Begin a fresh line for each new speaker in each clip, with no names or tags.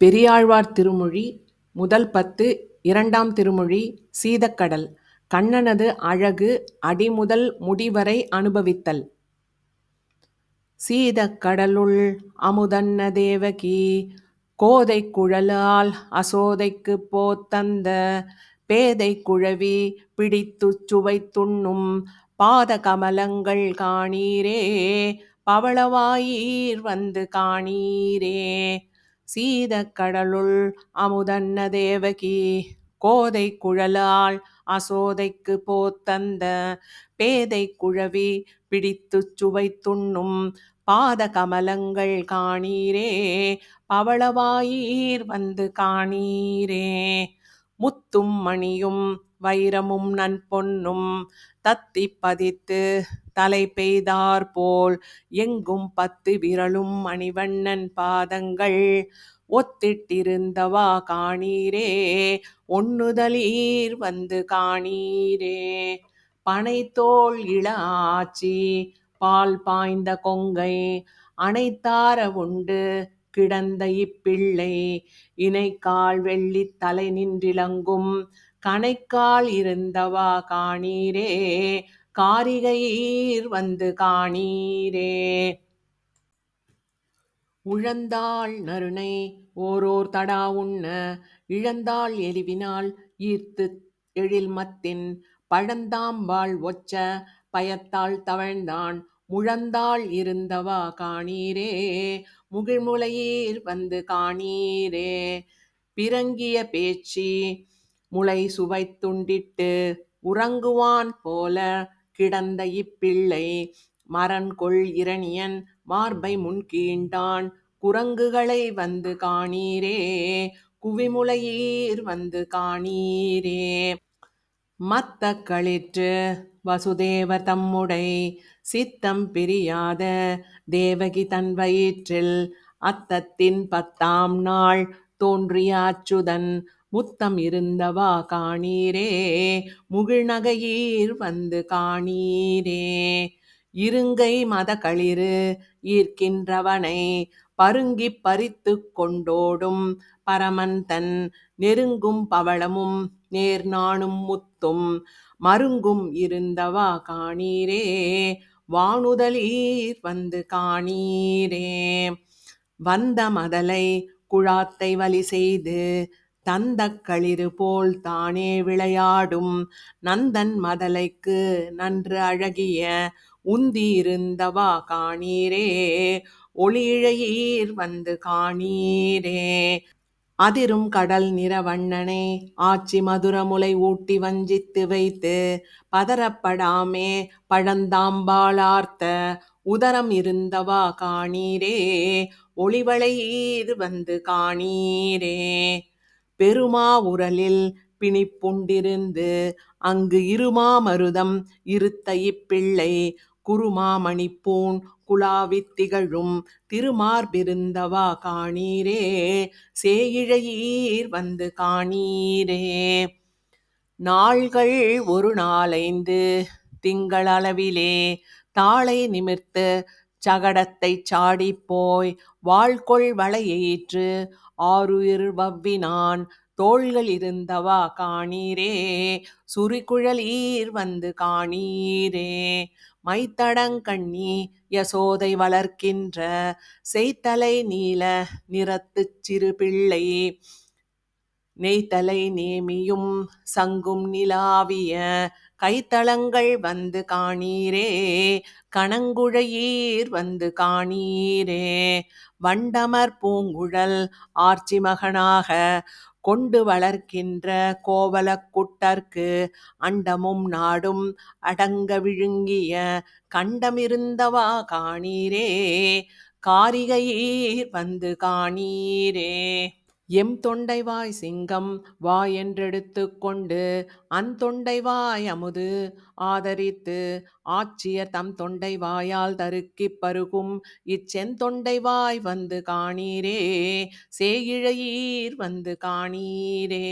பெரியாழ்வார் திருமொழி முதல் பத்து இரண்டாம் திருமொழி சீதக்கடல் கண்ணனது அழகு அடிமுதல் முடிவரை அனுபவித்தல். சீதக்கடலுள் அமுதன்ன தேவகி கோதை குழலால் அசோதைக்கு போத்தந்த பேதை குழவி பிடித்துச் சுவைத்துண்ணும் பாத கமலங்கள் காணீரே பவளவாயீர் வந்து காணீரே. சீதக்கடலுள் அமுதன்ன தேவகி கோதை குழலால் அசோதைக்கு போத்தந்த பேதை குழவி பிடித்துச் சுவைத்துண்ணும் பாத கமலங்கள் காணீரே பவளவாயீர் வந்து காணீரே. முத்தும் மணியும் வைரமும் நன்பொன்னும் தத்தி பதித்து தலை பெய்தார் போல் எங்கும் பத்து விரலும் மணிவண்ணன் பாதங்கள் ஒத்திட்டிருந்தவா காணீரே. ஒண்ணுதலீர் வந்து காணீரே. பனைத்தோள் இள ஆச்சி பால் பாய்ந்த கொங்கை அனைத்தார உண்டு கிடந்த இப்பிள்ளை. இணைக்கால் வெள்ளி தலை நின்றிலங்கும் கணைக்கால் இருந்தவா காணீரே. காரிகையீர் வந்து காணீரே. உழந்தாள் நருணை ஓரோர் தடா உண்ண இழந்தாள் எலிவினால் எழில் எழில்மத்தின் பழந்தாம்பாள் ஒச்ச பயத்தால் தவழ்ந்தான் முழந்தாள் இருந்தவா காணீரே. முகிழ்முலையீர் வந்து காணீரே. பிறங்கிய பேச்சி முளை சுவைத்துண்டிட்டு உறங்குவான் போல கிடந்த இப்பிள்ளை மரன்கொள் இரணியன் மார்பை முன்கீண்டான் குரங்குகளை வந்து காணீரே குவிமுலையீர் வந்து காணீரே. மத்த களிற்று வசுதேவர் தம்முடை சித்தம் பிரியாத தேவகி தன் வயிற்றில் அத்தத்தின் பத்தாம் நாள் தோன்றிய அச்சுதன் முத்தம் இருந்தவா காணீரே முகிழ்நகையீர் வந்து காணீரே. இருங்கை மதகளிரு ஈர்க்கின்றவனை பருங்கிப் பறித்து கொண்டோடும் பரமந்தன் நெருங்கும் பவளமும் நேர்நாணும் முத்தும் மருங்கும் இருந்தவா காணீரே வானுதலீர் வந்து காணீரே. வந்த மதலை குழாத்தை வலி செய்து தந்தக்களிறு போல் தானே விளையாடும் நந்தன் மதலைக்கு நன்று அழகிய உந்தி இருந்தவா காணீரே. ஒளியிழையீர் வந்து காணீரே. அதிரும் கடல் நிற வண்ணனை ஆச்சி மதுரமுலை ஊட்டி வஞ்சித்து வைத்து பதறப்படாமே பழந்தாம்பாளார்த்த உதரம் இருந்தவா காணீரே. ஒளிவளையீர் வந்து காணீரே. பெருமா உரலில் பிணிப்புண்டிருந்து அங்கு இருமாமருதம் இருத்த இப்பிள்ளை குறுமாமணிப்பூண் குலாவித் திகழும் திருமார்பிருந்தவா காணீரே. சேயிழையீர் வந்து காணீரே. நாள்கள் ஒரு நாளைந்து திங்கள் அளவிலே தாளை நிமிர்த்துச் சகடத்தைச் சாடிப்போய் வாழ்கொள் வளையேற்று ஆருயிர் வவ்வினான் தோள்கள் இருந்தவா காணீரே? சுரிகுழலீர் வந்து காணீரே? மைத்தடங் கண்ணி யசோதை வளர்க்கின்ற செய்தலை நீல நிறத்துச் சிறுபிள்ளை நெய்தலை நேமியும் சங்கும் நிலாவிய கைத்தளங்கள் வந்து காணீரே கணங்குழையீர் வந்து காணீரே. வண்டமர் பூங்குழல் ஆர்ச்சி மகனாக கொண்டு வளர்க்கின்ற கோவலக்குட்டர்க்கு அண்டமும் நாடும் அடங்க விழுங்கிய கண்டமிருந்தவா காணீரே காரிகையீர் வந்து காணீரே. எம் தொண்டைவாய் சிங்கம் வா என்றெடுத்து கொண்டு அந்தொண்டைவாய் அமுது ஆதரித்து ஆட்சியர் தம் தொண்டை வாயால் தருக்கிப் பருகும் இச்செந்தொண்டைவாய் வந்து காணீரே சேயிழையீர் வந்து காணீரே.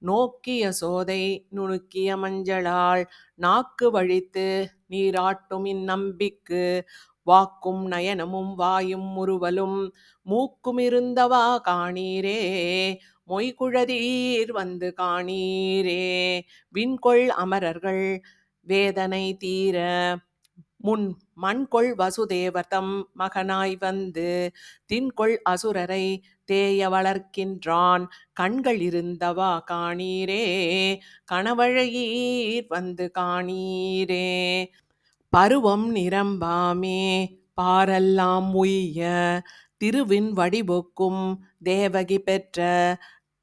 நோக்கிய சோதை நுணுக்கிய மஞ்சளால் நாக்கு வழித்து நீராட்டும் இந்நம்பிக்கு வாக்கும் நயனமும் வாயும் முறுவலும். மூக்குமிருந்தவா காணீரே மொய்குழதீர் வந்து காணீரே. விண்கொள் அமரர்கள் வேதனை தீர முன் மண்கொள் வசுதேவதம் மகனாய் வந்து தின்கொள் அசுரரை தேய வளர்க்கின்றான் கண்கள் இருந்தவா காணீரே கணவழையீர் வந்து காணீரே. பருவம் நிரம்பாமே பாரெல்லாம் உய்ய திருவின் வடிவொக்கும் தேவகி பெற்ற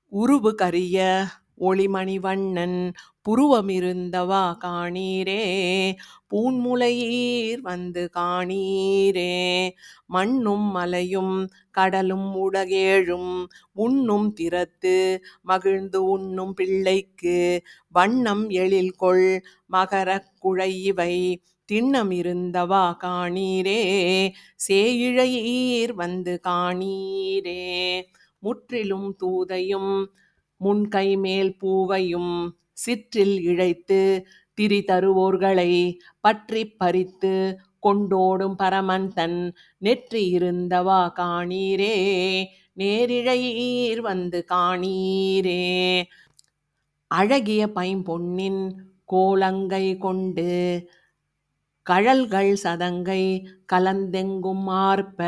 உருவு கரிய ஒளிமணிவண்ணன் புருவமிருந்தவா காணீரே பூன்முலையீர் வந்து காணீரே. மண்ணும் மலையும் கடலும் உடகேழும் உண்ணும் திறத்து மகிழ்ந்து உண்ணும் பிள்ளைக்கு வண்ணம் எழில் கொள் மகரக் குழையிவை திண்ணமிருந்தவா காணீரே? சேயிழையீர் வந்து காணீரே. முற்றிலும் தூதையும் முன்கை மேல் பூவையும் சிற்றில் இழைத்து திரி தருவோர்களை பற்றி பறித்து கொண்டோடும் பரமன் தன் நெற்றி இருந்தவா காணீரே? நேரிழையீர் வந்து காணீரே. அழகிய பைம்பொன்னின் கோலங்கை கொண்டு கழல்கள் சதங்கை கலந்தெங்கும் ஆர்ப்ப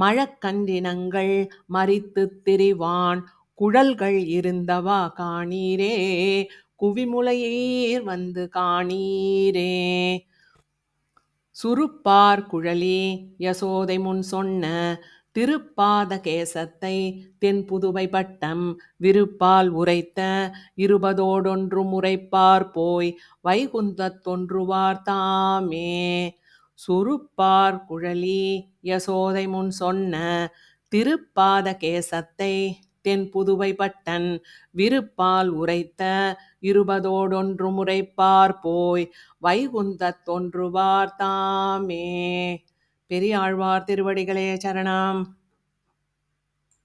மழக்கன்றினங்கள் மறித்துத் திரிவான் குழல்கள் இருந்தவா காணீரே குவிமுலையீர் வந்து காணீரே. சுருப்பார் குழலி யசோதை முன் சொன்ன திருப்பாதகேசத்தை தென் தென்புதுவை பட்டம் விருப்பால் உரைத்த இருபதோடொன்று முறைப்பார் போய் வைகுந்தத் தொன்றுவார் தாமே. சுருப்பார் குழலி யசோதை முன் சொன்ன திருப்பாதகேசத்தை தென் தென்புதுவை பட்டன் விருப்பால் உரைத்த இருபதோடொன்று முறைப்பார் போய் வைகுந்தத் தாமே. பெரிய பெரியாழ்வார் திருவடிகளே சரணம்.